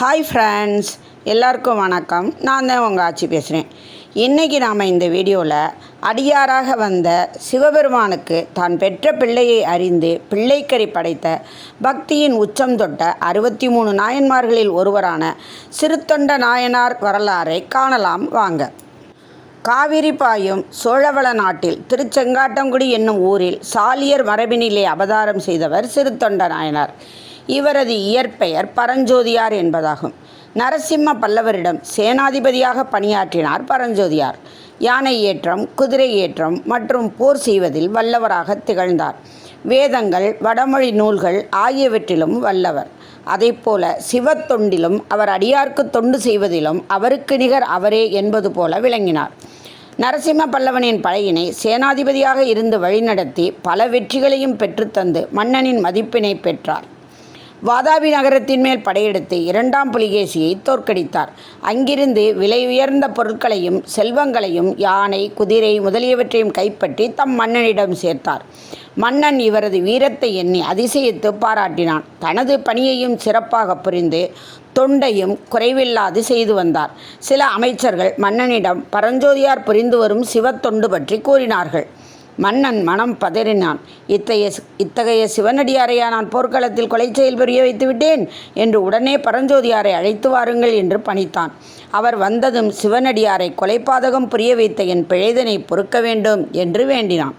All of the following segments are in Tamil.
ஹாய் ஃப்ரெண்ட்ஸ் எல்லாருக்கும் வணக்கம். நான் தான் உங்கள் ஆட்சி பேசுகிறேன் இன்றைக்கி நாம் இந்த வீடியோவில் அடியாராக வந்த சிவபெருமானுக்கு தான் பெற்ற பிள்ளையை அறிந்து பிள்ளைக்கறி படைத்த பக்தியின் உச்சம் தொட்ட அறுபத்தி மூணு நாயன்மார்களில் ஒருவரான சிறுத்தொண்ட நாயனார் வரலாறை காணலாம். வாங்க. காவிரி பாயும் சோழவள நாட்டில் திருச்செங்காட்டங்குடி என்னும் ஊரில் சாலியர் மரபினிலே அவதாரம் செய்தவர் சிறுத்தொண்ட நாயனார் இவரது இயற்பெயர் பரஞ்சோதியார் என்பதாகும். நரசிம்ம பல்லவரிடம் சேனாதிபதியாக பணியாற்றினார் பரஞ்சோதியார். யானை ஏற்றம் குதிரை ஏற்றம் மற்றும் போர் செய்வதில் வல்லவராக திகழ்ந்தார். வேதங்கள் வடமொழி நூல்கள் ஆகியவற்றிலும் வல்லவர். அதைப்போல சிவத்தொண்டிலும் அவர் அடியார்க்கு தொண்டு செய்வதிலும் அவருக்கு நிகர் அவரே என்பது போல விளங்கினார். நரசிம்ம பல்லவனின் படையினை சேனாதிபதியாக இருந்து வழிநடத்தி பல வெற்றிகளையும் பெற்றுத்தந்து மன்னனின் மதிப்பினை பெற்றார். வாதாபி நகரத்தின் மேல் படையெடுத்து இரண்டாம் புலிகேசியை தோற்கடித்தார். அங்கிருந்து விலை உயர்ந்த பொருட்களையும் செல்வங்களையும் யானை குதிரை முதலியவற்றையும் கைப்பற்றி தம் மன்னனிடம் சேர்த்தார். மன்னன் இவரது வீரத்தை எண்ணி அதிசயித்து பாராட்டினான். தனது பணியையும் சிறப்பாக புரிந்து தொண்டையும் குறைவில்லாது செய்து வந்தார். சில அமைச்சர்கள் மன்னனிடம் பரஞ்சோதியார் புரிந்து வரும் சிவத்தொண்டு பற்றி கூறினார்கள். மன்னன் மனம் பதறினான். இத்தகைய இத்தகைய சிவனடியாரையா நான் போர்க்களத்தில் கொலை செயல் புரிய வைத்து விட்டேன் என்று உடனே பரஞ்சோதியாரை அழைத்து வாருங்கள் என்று பணித்தான். அவர் வந்ததும் சிவனடியாரை கொலைப்பாதகம் புரிய வைத்த என் பிழைதனை பொறுக்க வேண்டும் என்று வேண்டினான்.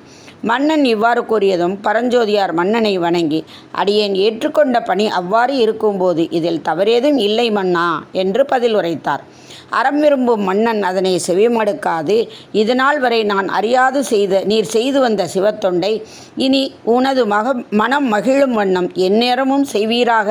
மன்னன் இவ்வாறு கூறியதும் பரஞ்சோதியார் மன்னனை வணங்கி அடியேன் ஏற்றுக்கொண்ட பணி அவ்வாறு இருக்கும்போது இதில் தவறேதும் இல்லை மன்னா என்று பதில் உரைத்தார். அறம் விரும்பும் மன்னன் அதனை செவிமடுக்காது இதுநாள் வரை நான் அறியாது செய்த நீர் செய்து வந்த சிவத்தொண்டை இனி உனது மக மனம் மகிழும் வண்ணம் எந்நேரமும் செய்வீராக.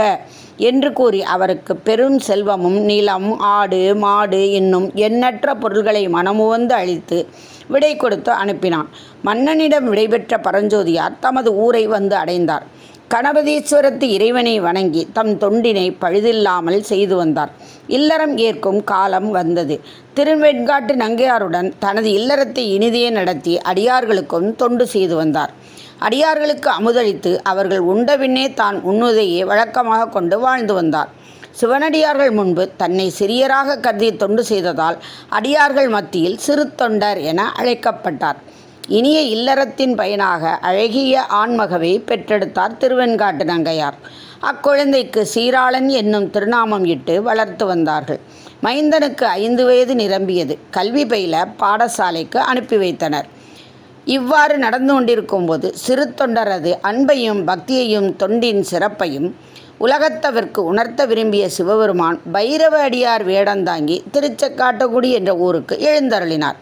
என்று கூறி அவருக்கு பெரும் செல்வமும் நிலம் ஆடு மாடு என்னும் எண்ணற்ற பொருள்களை மனமுவந்து அளித்து விடை கொடுத்து அனுப்பினான். மன்னனிடம் விடைபெற்ற பரஞ்சோதியார் தமது ஊரை வந்து அடைந்தார். கணபதீஸ்வரத்து இறைவனை வணங்கி தம் தொண்டினை பழுதில்லாமல் செய்து வந்தார். இல்லறம் ஏற்கும் காலம் வந்தது. திருவெண்காட்டு நங்கையாருடன் தனது இல்லறத்தை இனிதே நடத்தி அடியார்களுக்கும் தொண்டு செய்து வந்தார். அடியார்களுக்கு அமுதளித்து அவர்கள் உண்டபின்னே தான் உண்ணுவதையே வழக்கமாக கொண்டு வாழ்ந்து வந்தார். சிவனடியார்கள் முன்பு தன்னை சிறியராக கருதி தொண்டு செய்ததால் அடியார்கள் மத்தியில் சிறு தொண்டர் என அழைக்கப்பட்டார். இனிய இல்லறத்தின் பயனாக அழகிய ஆண்மகவை பெற்றெடுத்தார் திருவெண்காட்டு நங்கையார். அக்குழந்தைக்கு சீராளன் என்னும் திருநாமம் இட்டு வளர்த்து வந்தார்கள். மைந்தனுக்கு ஐந்து வயது நிரம்பியது. கல்வி பயில பாடசாலைக்கு அனுப்பி வைத்தனர். இவ்வாறு நடந்து கொண்டிருக்கும்போது சிறு தொண்டரது அன்பையும் பக்தியையும் தொண்டின் சிறப்பையும் உலகத்தவர்க்கு உணர்த்த விரும்பிய சிவபெருமான் பைரவ அடியார் வேடந்தாங்கி திருச்சக்காட்டகுடி என்ற ஊருக்கு எழுந்தருளினார்.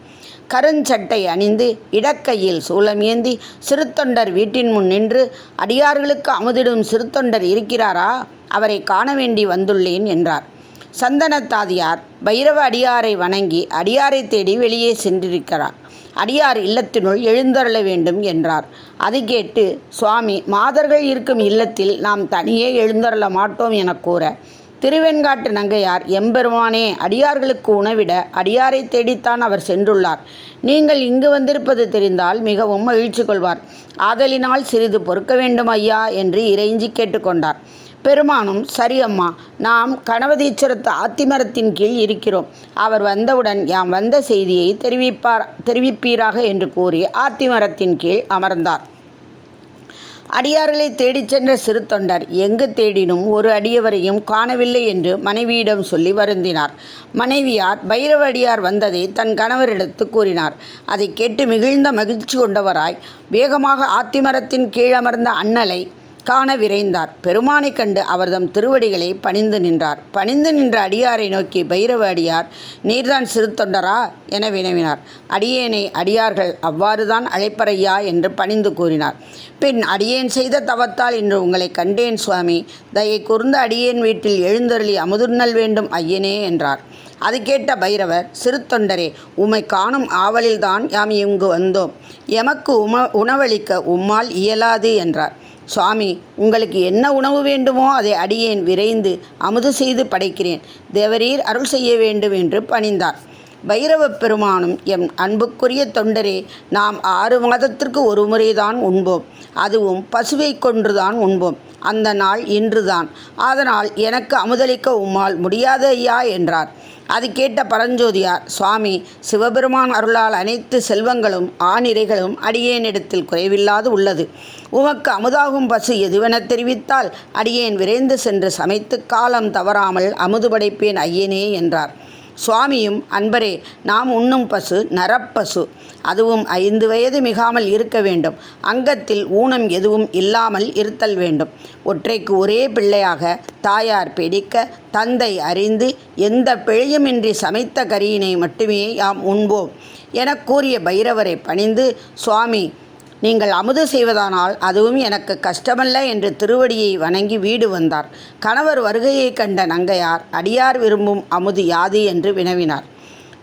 கருஞ்சட்டை அணிந்து இடக்கையில் சூளம் ஏந்தி சிறுத்தொண்டர் வீட்டின் முன் நின்று அடியார்களுக்கு அமுதிடும் சிறுத்தொண்டர் இருக்கிறாரா? அவரை காண வேண்டி வந்துள்ளேன் என்றார். சந்தனத்தாதியார் பைரவ அடியாரை வணங்கி அடியாரை தேடி வெளியே சென்றிருக்கிறார். அடியார் இல்லத்தினுள் எழுந்தருள வேண்டும் என்றார். அது கேட்டு சுவாமி மாதர்கள் இருக்கும் இல்லத்தில் நாம் தனியே எழுந்தருள மாட்டோம் என கூற திருவெண்காட்டு நங்கையார் எம்பெருமானே அடியார்களுக்கு உணவிட அடியாரை தேடித்தான் அவர் சென்றுள்ளார். நீங்கள் இங்கு வந்திருப்பது தெரிந்தால் மிகவும் மகிழ்ச்சி கொள்வார். ஆதலினால் சிறிது பொறுக்க வேண்டும் ஐயா என்று இறைஞ்சி கேட்டுக்கொண்டார் பெருமானும் சரி அம்மா நாம் கணவதீச்சரத்து ஆத்திமரத்தின் கீழ் இருக்கிறோம். அவர் வந்தவுடன் யாம் வந்த செய்தியை தெரிவிப்பார் தெரிவிப்பீராக என்று கூறி ஆத்திமரத்தின் கீழ் அமர்ந்தார். அடியார்களை தேடிச் சென்ற சிறு தொண்டர் எங்கு தேடினும் ஒரு அடியவரையும் காணவில்லை என்று மனைவியிடம் சொல்லி வருந்தினார். மனைவியார் பைரவ அடியார் வந்ததை தன் கணவரிடத்து கூறினார். அதை கேட்டு மிகுந்த மகிழ்ச்சி கொண்டவராய் வேகமாக ஆத்திமரத்தின் கீழமர்ந்த அண்ணலை காண விரைந்தார். பெருமானை கண்டு அவர்தம் திருவடிகளை பணிந்து நின்றார். பணிந்து நின்ற அடியாரை நோக்கி பைரவ அடியார் நீர்தான் சிறு தொண்டரா? என வினவினார். அடியேனை அடியார்கள் அவ்வாறுதான் அழைப்பறையா? என்று பணிந்து கூறினார். பின் அடியேன் செய்த தவத்தால் இன்று உங்களை கண்டேன் சுவாமி. தயை கூர்ந்த அடியேன் வீட்டில் எழுந்தருளி அமுதுர்நல் வேண்டும் ஐயனே என்றார். அது கேட்ட பைரவர் சிறு தொண்டரே உம்மை காணும் ஆவலில்தான் யாம் இங்கு வந்தோம். எமக்கு உம உணவளிக்க உம்மால் இயலாது என்றார். சுவாமி உங்களுக்கு என்ன உணவு வேண்டுமோ அதை அடியேன் விரைந்து அமுது செய்து படைக்கிறேன். தேவரீர் அருள் செய்ய வேண்டும் என்று பணிந்தார். பைரவ பெருமானும் எம் அன்புக்குரிய தொண்டரே நாம் ஆறு மாதத்திற்கு ஒரு முறைதான் உண்போம். அதுவும் பசுவை கொன்றுதான் உண்போம். அந்த நாள் இன்றுதான். அதனால் எனக்கு அமுதளிக்க உம்மால் முடியாது ஐயா என்றார். அது கேட்ட பரஞ்சோதியார் சுவாமி சிவபெருமான் அருளால் அனைத்து செல்வங்களும் ஆணிரைகளும் அடியேனிடத்தில் குறைவில்லாது உள்ளது. உமக்கு அமுதாகும் பசு எதுவென தெரிவித்தால் அடியேன் விரைந்து சென்று சமைத்து காலம் தவறாமல் அமுது படைப்பேன் ஐயனே என்றார். சுவாமியும் அன்பரே நாம் உண்ணும் பசு நரப்பசு. அதுவும் ஐந்து வயது மிகாமல் இருக்க வேண்டும். அங்கத்தில் ஊனம் எதுவும் இல்லாமல் இருத்தல் வேண்டும். ஒற்றைக்கு ஒரே பிள்ளையாக தாயார் பிடிக்க தந்தை அறிந்து எந்த பிழையுமின்றி சமைத்த கரியினை மட்டுமே யாம் உண்போம் எனக் கூறிய பைரவரை பணிந்து சுவாமி நீங்கள் அமுது செய்வதானால் அதுவும் எனக்கு கஷ்டமல்ல என்று திருவடியை வணங்கி வீடு வந்தார். கணவர் வருகையை கண்ட நங்கையார் அடியார் விரும்பும் அமுது யாது என்று வினவினார்.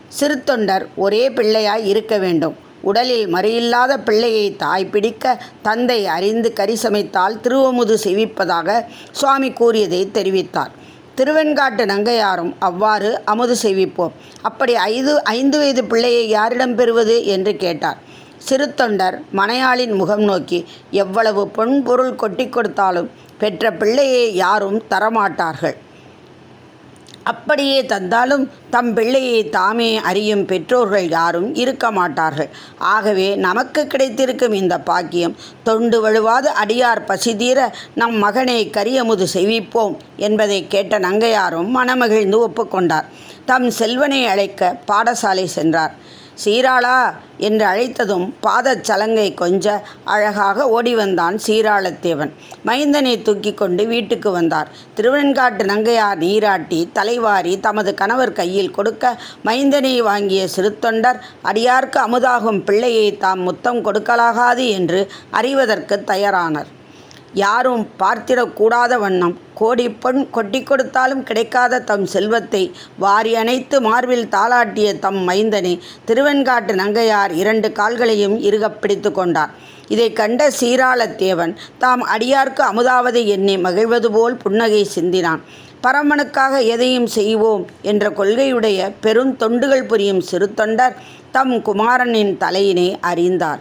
சிறு தொண்டர் ஒரே பிள்ளையாய் இருக்க வேண்டும். உடலில் மறியில்லாத பிள்ளையை தாய் பிடிக்க தந்தை அறிந்து கறி சமைத்தால் திருவமுது செய்விப்பதாக சுவாமி கூறியதை தெரிவித்தார். திருவெண்காட்டு நங்கையாரும் அவ்வாறு அமுது செய்விப்போம் அப்படி ஐந்து ஐந்து வயது பிள்ளையை யாரிடம் பெறுவது? என்று கேட்டார். சிறு தொண்டர் மனையாளின் முகம் நோக்கி எவ்வளவு பொன் பொருள் கொட்டி கொடுத்தாலும் பெற்ற பிள்ளையை யாரும் தரமாட்டார்கள். அப்படியே தந்தாலும் தம் பிள்ளையை தாமே அறியும் பெற்றோர்கள் யாரும் இருக்க மாட்டார்கள். ஆகவே நமக்கு கிடைத்திருக்கும் இந்த பாக்கியம் தொண்டு வழுவாத அடியார் பசிதீர நம் மகனை கரியமுது செய்விப்போம் என்பதை கேட்ட நங்கையாரும் மனமகிழ்ந்து ஒப்புக்கொண்டார். தம் செல்வனை அழைக்க பாடசாலை சென்றார். சீராளா என்று அழைத்ததும் பாதச் சலங்கை கொஞ்ச அழகாக ஓடி வந்தான் சீராளத்தேவன். மைந்தனை தூக்கி கொண்டு வீட்டுக்கு வந்தார். திருவெண்காட்டு நங்கையார் நீராட்டி தலைவாரி தமது கணவர் கையில் கொடுக்க மைந்தனை வாங்கிய சிறுத்தொண்டர் அடியார்க்கு அமுதாகும் பிள்ளையை தாம் முத்தம் கொடுக்கலாகாது என்று அறிவதற்கு தயாரானர். யாரும் பார்த்திடக்கூடாத வண்ணம். கோடி பொன் கொட்டி கொடுத்தாலும் கிடைக்காத தம் செல்வத்தை வாரி அணைத்து மார்பில் தாளாட்டிய தம் மைந்தனை திருவெண்காட்டு நங்கையார் இரண்டு கால்களையும் இறுகப் பிடித்து கொண்டார். இதை கண்ட சீராளத்தேவன் தாம் அடியார்க்கு அமுதாவதை எண்ணி மகிழ்வது போல் புன்னகை சிந்தினான். பரமனுக்காக எதையும் செய்வோம் என்ற கொள்கையுடைய பெருந்தொண்டுகள் புரியும் சிறு தொண்டர் தம் குமாரனின் தலையினை அறிந்தார்.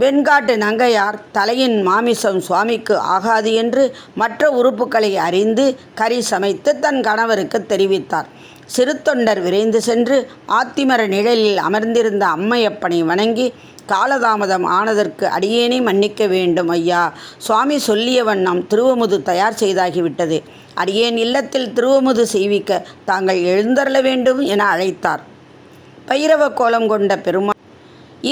வெண்காட்டு நங்கையார் தலையின் மாமிசம் சுவாமிக்கு ஆகாது என்று மற்ற உறுப்புகளை அறிந்து கறி சமைத்து தன் கணவருக்கு தெரிவித்தார். சிறு தொண்டர் விரைந்து சென்று ஆத்திமர நிழலில் அமர்ந்திருந்த அம்மையப்பனை வணங்கி காலதாமதம் ஆனதற்கு அடியேனை மன்னிக்க வேண்டும் ஐயா. சுவாமி சொல்லிய வண்ணம் திருவமுது தயார் செய்தாகிவிட்டது அடியேன் இல்லத்தில் திருவமுது செய்விக்க தாங்கள் எழுந்தருள வேண்டும் என அழைத்தார். பைரவ கோலம் கொண்ட பெருமா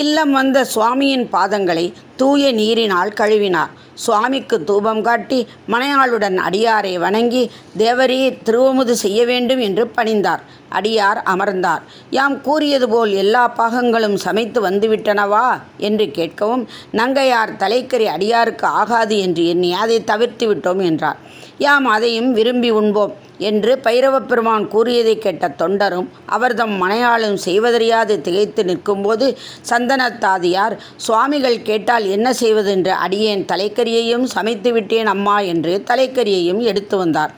இல்லம் வந்த சுவாமியின் பாதங்களை தூய நீரினால் கழுவினார். சுவாமிக்கு தூபம் காட்டி மனையாளுடன் அடியாரை வணங்கி தேவரீர் திருவமுது செய்ய வேண்டும் என்று பணிந்தார். அடியார் அமர்ந்தார். யாம் கூறியது போல் எல்லா பாகங்களும் சமைத்து வந்துவிட்டனவா? என்று கேட்கவும் நங்கையார் தலைக்கறி அடியாருக்கு ஆகாது என்று எண்ணி அதை தவிர்த்து விட்டோம் என்றார். யாம் அதையும் விரும்பி உண்போம் என்று பைரவப் பெருமான் கூறியதை கேட்ட தொண்டரும் அவர்தம் மனையாளும் செய்வதறியாது திகைத்து நிற்கும்போது சந்தனத்தாதியார் சுவாமிகள் கேட்டால் என்ன செய்வதென்று அடியேன் தலைக்கரியையும் சமைத்து விட்டேன் அம்மா என்று தலைக்கரியையும் எடுத்து வந்தார்.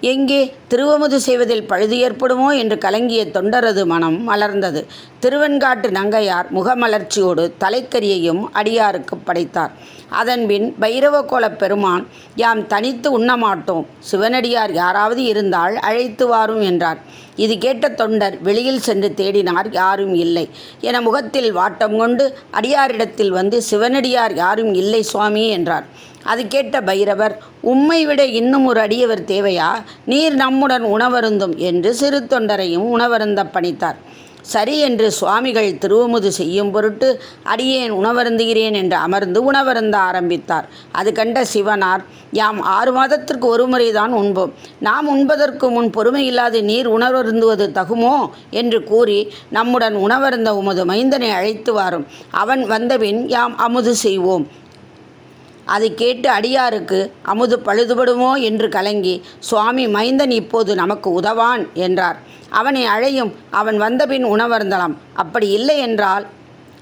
எங்கே திருவமுது செய்வதில் பழுது ஏற்படுமோ என்று கலங்கிய தொண்டரது மனம் மலர்ந்தது. திருவெண்காட்டு நங்கையார் முகமலர்ச்சியோடு தலைக்கரியையும் அடியாருக்கு படைத்தார். அதன்பின் பைரவகோலப் பெருமான் யாம் தனித்து உண்ணமாட்டோம் சிவனடியார் யாராவது இருந்தால் அழைத்து வாரும் என்றார். இது கேட்ட தொண்டர் வெளியில் சென்று தேடினார் யாரும் இல்லை. என முகத்தில் வாட்டம் கொண்டு அடியாரிடத்தில் வந்து சிவனடியார் யாரும் இல்லை சுவாமி என்றார். அது கேட்ட பைரவர். உம்மை விட இன்னும் ஒரு அடியவர் தேவையா? நீர் நம்முடன் உணவருந்தும் என்று சிறு தொண்டரையும் உணவருந்த பணித்தார். சரி என்று சுவாமிகள் திருவமுது செய்யும் பொருட்டு அடியேன் உணவருந்துகிறேன் என்று அமர்ந்து உணவருந்த ஆரம்பித்தார். அது கண்ட சிவனார் யாம் ஆறு மாதத்திற்கு ஒரு முறைதான் உண்போம் நாம் உண்பதற்கு முன் பொறுமையில்லாது நீர் உணவருந்துவது தகுமோ? என்று கூறி நம்முடன் உணவருந்த உமது மைந்தனை அழைத்து வாரும். அவன் வந்தபின் யாம் அமுது செய்வோம். அதை கேட்டு அடியாருக்கு அமுது பழுதுபடுமோ என்று கலங்கி சுவாமி மைந்தன் இப்போது நமக்கு உதவான் என்றார். அவனை அழையும் அவன் வந்தபின் உணவருந்தலாம். அப்படி இல்லை என்றால்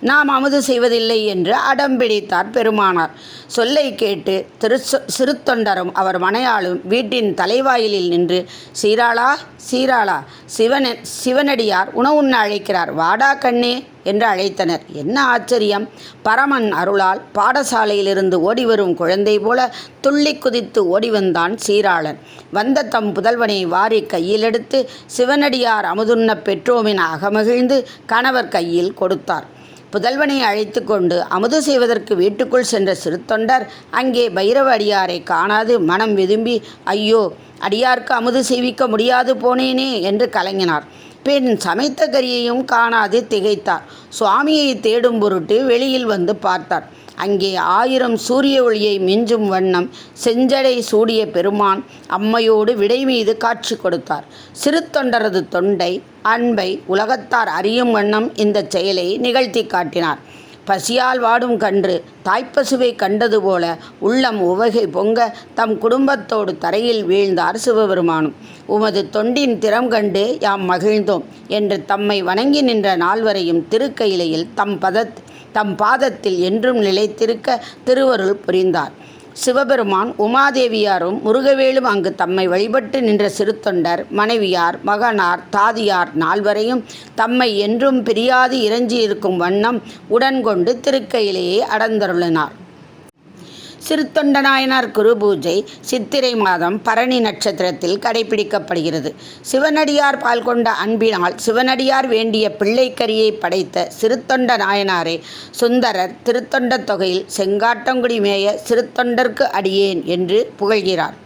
நாம் அமுது செய்வதில்லை என்று அடம்பிடித்தார் பெருமானார். சொல்லை கேட்டு திரு சிறுத்தொண்டரும் அவர் மனையாளும் வீட்டின் தலைவாயிலில் நின்று சீராளா சீராளா சிவன சிவனடியார் உணவுண்ண அழைக்கிறார் வாடா கண்ணே என்று அழைத்தனர். என்ன ஆச்சரியம்! பரமன் அருளால் பாடசாலையிலிருந்து ஓடிவரும் குழந்தை போல துள்ளி குதித்து ஓடி வந்தான் சீராளன். வந்த தம் புதல்வனை வாரி கையில் எடுத்து சிவனடியார் அமுதுண்ண பெற்றோமின் அகமகிழ்ந்து கணவர் கையில் கொடுத்தார். புதல்வனை அழைத்து கொண்டு அமுது செய்வதற்கு வீட்டுக்குள் சென்ற சிறு தொண்டர் அங்கே பைரவ அடியாரை காணாது மனம் விரும்பி ஐயோ அடியார்க்கு அமுது செய்விக்க முடியாது போனேனே என்று கலங்கினார். பின் சமைத்த கரியையும் காணாது திகைத்தார். சுவாமியை தேடும் பொருட்டு வெளியில் வந்து பார்த்தார். அங்கே ஆயிரம் சூரிய ஒளியை மிஞ்சும் வண்ணம் செஞ்சடை சூடிய பெருமான் அம்மையோடு விடை மீது காட்சி கொடுத்தார். சிறு தொண்டரது தொண்டை அன்பை உலகத்தார் அறியும் வண்ணம் இந்த செயலை நிகழ்த்தி காட்டினார். பசியால் வாடும் கன்று தாய்ப்பசுவை கண்டது போல உள்ளம் உவகை பொங்க தம் குடும்பத்தோடு தரையில் வீழ்ந்தார் சிவபெருமானும். உமது தொண்டின் திறம் கண்டு யாம் மகிழ்ந்தோம் என்று தம்மை வணங்கி நின்ற நால்வரையும் திருக்கையிலையில் தம் பதத் தம் பாதத்தில் என்றும் நிலைத்திருக்க திருவருள் புரிந்தார். சிவபெருமான் உமாதேவியாரும் முருகவேலும் அங்கு தம்மை வழிபட்டு நின்ற சிறுத்தொண்டர் மனைவியார் மகனார் தாதியார் நால்வரையும் தம்மை என்றும் பிரியாது இறைஞ்சியிருக்கும் வண்ணம் உடன்கொண்டு திருக்கையிலேயே அடந்தருளினார் சிறுத்தொண்டநாயனார் குரு பூஜை சித்திரை மாதம் பரணி நட்சத்திரத்தில் கடைபிடிக்கப்படுகிறது. சிவனடியார் பால் கொண்ட அன்பினால் சிவனடியார் வேண்டிய பிள்ளைக்கரியை படைத்த சிறுத்தொண்ட நாயனாரே சுந்தரர் திருத்தொண்ட தொகையில் செங்காட்டங்குடி மேய சிறுத்தொண்டர்க்கு அடியேன் என்று புகழ்கிறார்.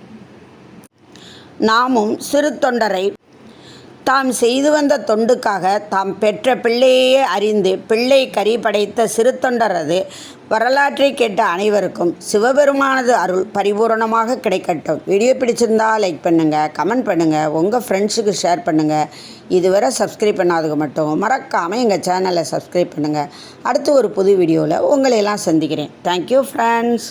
நாமும் சிறு தொண்டரை தாம் செய்து வந்த தொண்டுக்காக தாம் பெற்ற பிள்ளையே அறிந்து பிள்ளை கறி படைத்த சிறு தொண்டரது வரலாற்றை கேட்ட அனைவருக்கும் சிவபெருமானது அருள் பரிபூரணமாக கிடைக்கட்டும். வீடியோ பிடிச்சிருந்தா லைக் பண்ணுங்கள் கமெண்ட் பண்ணுங்கள் உங்கள் ஃப்ரெண்ட்ஸுக்கு ஷேர் பண்ணுங்கள் இதுவரை சப்ஸ்கிரைப் பண்ணாதவங்க மட்டும் மறக்காமல் எங்கள் சேனலை சப்ஸ்கிரைப் பண்ணுங்கள் அடுத்து ஒரு புது வீடியோவில் உங்களையெல்லாம் சந்திக்கிறேன். Thank you friends